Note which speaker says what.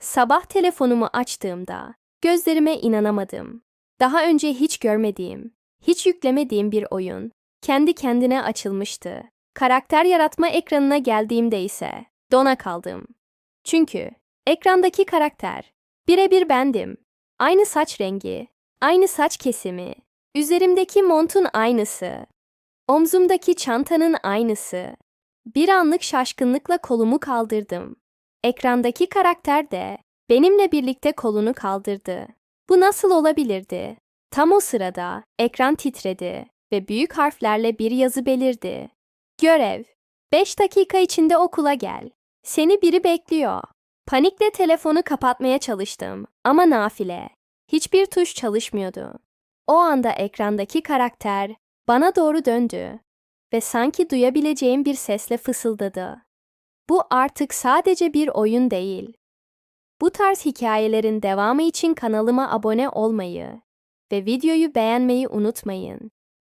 Speaker 1: Sabah telefonumu açtığımda gözlerime inanamadım. Daha önce hiç görmediğim, hiç yüklemediğim bir oyun kendi kendine açılmıştı. Karakter yaratma ekranına geldiğimde ise dona kaldım. Çünkü ekrandaki karakter birebir bendim. Aynı saç rengi, aynı saç kesimi, üzerimdeki montun aynısı, omzumdaki çantanın aynısı. Bir anlık şaşkınlıkla kolumu kaldırdım. Ekrandaki karakter de benimle birlikte kolunu kaldırdı. Bu nasıl olabilirdi? Tam o sırada ekran titredi ve büyük harflerle bir yazı belirdi. Görev. 5 dakika içinde okula gel. Seni biri bekliyor. Panikle telefonu kapatmaya çalıştım ama nafile. Hiçbir tuş çalışmıyordu. O anda ekrandaki karakter bana doğru döndü ve sanki duyabileceğim bir sesle fısıldadı. Bu artık sadece bir oyun değil. Bu tarz hikayelerin devamı için kanalıma abone olmayı ve videoyu beğenmeyi unutmayın.